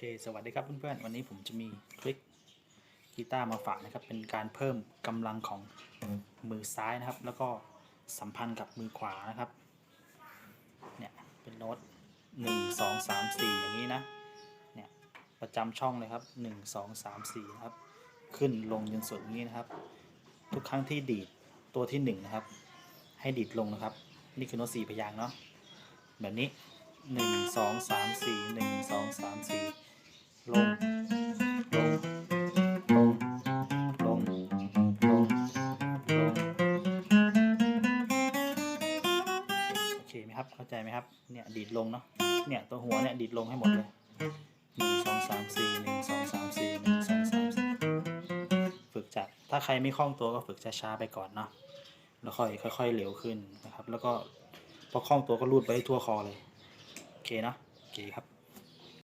ค สวัสดีครับเพื่อนๆ วันนี้ผมจะมีคลิกกีตาร์มาฝากนะครับ เป็นการเพิ่มกำลังของมือซ้ายนะครับ แล้วก็สัมพันธ์กับมือขวานะครับ เนี่ย เป็นโน้ตหนึ่งสองสามสี่อย่างนี้นะ เนี่ย ประจำช่องเลยครับหนึ่งสองสามสี่นะครับ ขึ้นลงจนสุดอย่างนี้นะครับ ทุกครั้งที่ดีดตัวที่หนึ่งนะครับ ให้ดีดลงนะครับ นี่คือโน้ตสี่พยางเนาะ แบบนี้หนึ่งสองสามสี่หนึ่งสองสามสี่ ลงลงลงลงลงลงโอเคไหมครับเข้าใจไหมครับเนี่ยดีดลงเนาะเนี่ยตัวหัวเนี่ยดีดลงให้หมดเลยหนึ่งสองสามสี่หนึ่งสองสามสี่หนึ่งสองสามสี่ฝึกจากถ้าใครไม่คล่องตัวก็ฝึกช้าๆไปก่อนเนาะแล้วค่อยค่อยๆเร็วขึ้นนะครับ แล้วก็พอคล่องตัวก็รูดไปทั่วคอเลย โอเคเนาะโอเคครับ